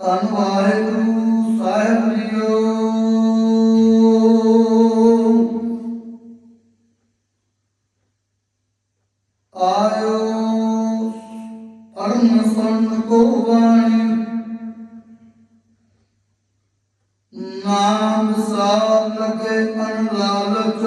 ਧੰਨ ਵਾਹਿਗੁਰੂ ਸਾਹਿਬ ਜੀਓ। ਆਇਓ ਪਰਮ ਸੰਤ ਕੋ ਬਾਣੀ। ਨਾਮ ਸਾਧ ਲਗੇ ਅਨ ਲਾਲਚ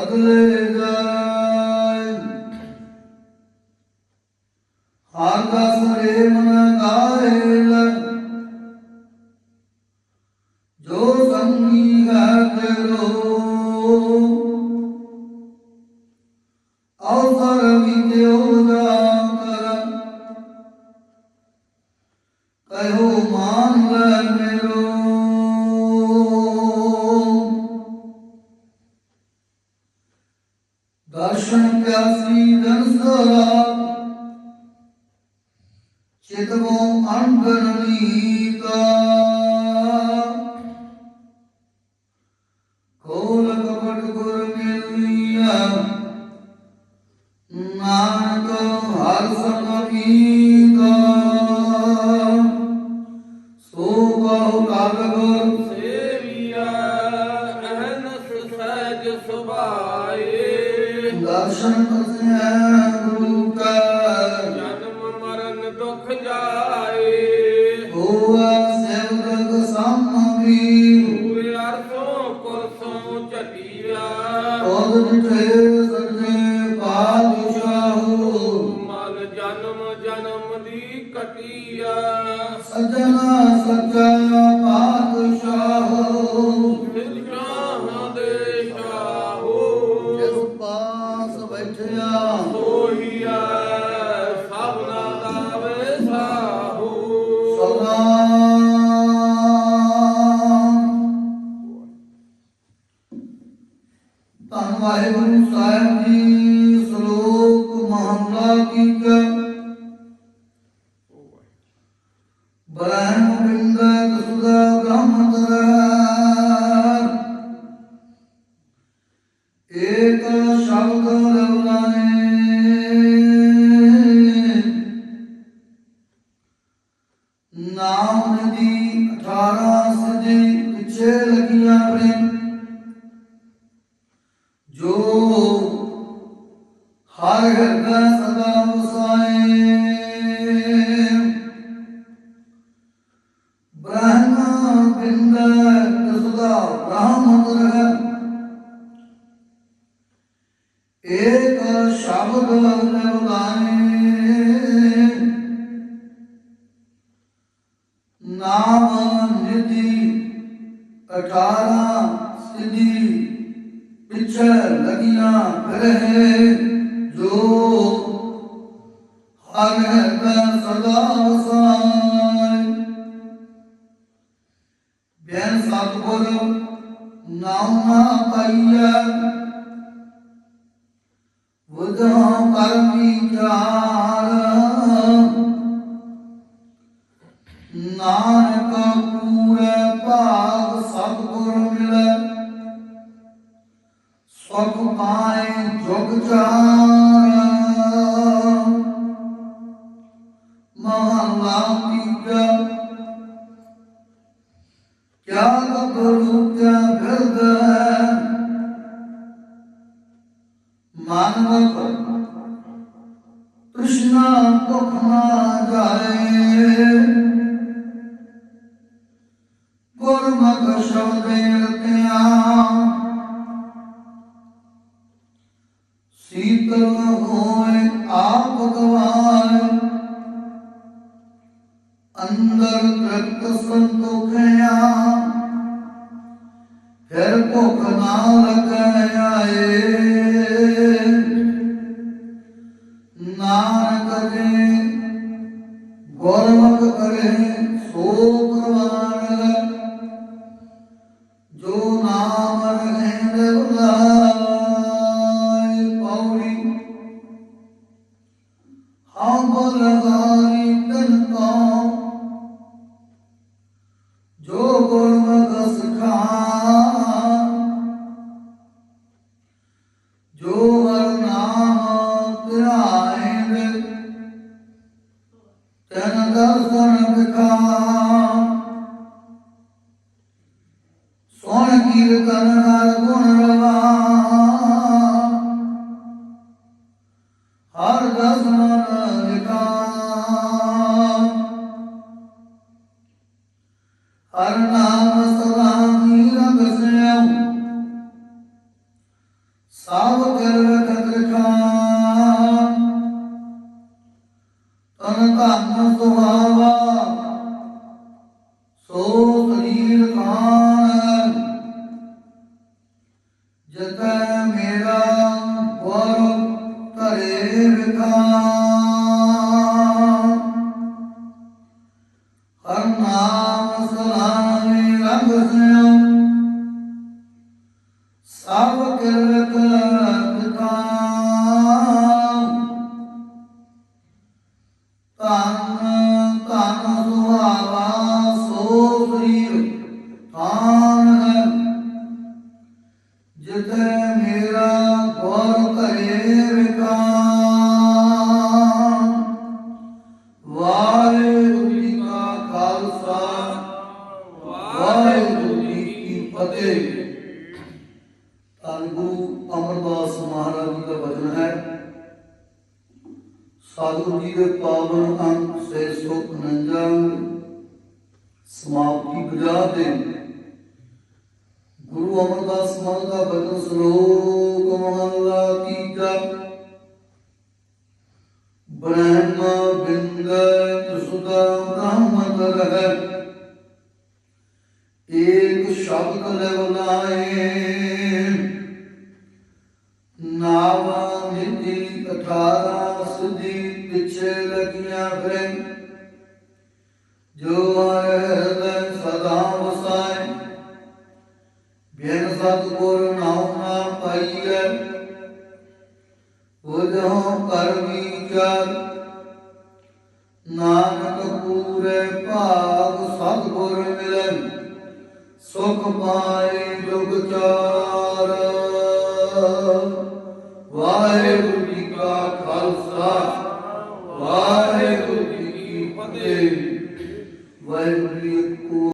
ਬਦਲੇ ਜਾਏ ਹਰ ਦਸ ਰੇ ਮਨ ਗਾਏ ਲੈ ਜੋ ਸੰਗੀ ਹੈ ਤੇਰੋ ਅਵਸਰ ਵਿਦਿਓ ਦਾ ਕਰ ਕਹਿਓ ਮਾਨ ਲੈ ਮੇਰੋ। ਕਹੋ ਕਾਲ ਗੁਰ ਸੇਵੀਆ ਅਹਨਸ ਸਹਿਜ ਸੁਭਾਏ। ਦਰਸ਼ਨ ਕਸਿਆ ਗੁਰੂ ਵਾਹਿਗੁਰੂ ਸਾਹਿਬ ਜੀ। ਏਕ ਸ਼ਬਦ ਲਵਲਾਏ ਨਾਮ ਨਿਧੀ 18 ਸਿਧੀ ਪਿਛੇ ਲਗੀਆਂ ਫਿਰੇ ਜੋ ਹਰ ਹੈ ਸੁਖ ਜੁਗ ਚਾਰ ਮਹਲਾ ਤੀਜਾ ਕਿਆ ਗੱਭਰੂ ਕਿਆ ਫਿਰਦ। ਮਾਨਵ ਤ੍ਰਿਸ਼ਨਾ ਦੁਖ ਨਾ ਜਾਏ। ਸ਼ੀਤਲ ਹੋਏ ਆਪ ਗਵਾ ਸਮਾਏ ਅੰਦਰ ਤ੍ਰਿਪਤ ਸੰਤੋਖਿਆ। ਫਿਰ ਭੁੱਖ ਨਾ ਲੱਗੈ ਆਏ। ਨਾਨਕ ਜੀ ਗੁਰਮੁਖ ਕਰੇ। ਹਮ ਲਗਾਈ ਤਨ ਕੋ ਜੋ ਗੁਰਮੁਖ ਸਿਖਾਂ ਜੋ ਹਰ ਨਾਮ ਧਿਆਏ ਤਨ ਦਰਸ਼ਨ ਤਨ ਧਨ ਸੁਹਾਵਾ ਵਾਹਿਗੁਰੂ ਜੀ ਕੀ ਫਤਿਹ। ਧੰਨ ਗੁਰੂ ਅਮਰਦਾਸ ਮਹਾਰਾਜ ਜੀ ਦਾ ਵਚਨ ਹੈ ਸਤਿਗੁਰੂ ਜੀ ਦੇ ਪਾਵਨ ਅੰਕ 649 ਸਮਾਪਤੀ ਬਜਾ ਦੇ ਗੁਰੂ ਅਮਰਦਾਸ ਮਹਾਰਾਜ ਦਾ ਬਚਨ ਸ਼ਲੋਕ ਮਹਲਾ ਤੀਜਾ ਬ੍ਰਹਮ ਬਿੰਦ ਸੁਦਾ ਬ੍ਰਹਮ ਰਹਿ ਏਕ ਸ਼ਬਦ ਲੈ ਬੁਲਾਏ ਨਾਵਾ ਨਿਧੀ ਅਠਾਰਾ ਸੁਧੀ ਪਿਛੇ ਲਗੀਆਂ ਫਿਰੇ। ਜੋ ਹਰ ਹਿਰਦੈ ਸਦਾ ਵਸਾਏ। ਬਿਨ ਸਤਿਗੁਰ ਨਾਮ ਨਾ ਪਾਈਐ। ਉਜਹੁ ਕਰ ਵਿਚਾਰ ਨਾਨਕ ਪੂਰੇ ਭਾਗ ਸਤਿਗੁਰ ਮਿਲੈ। ਸੁਖ ਪਾਏ ਜੁਗ ਚਾਰ। ਵਾਹਿਗੁਰੂ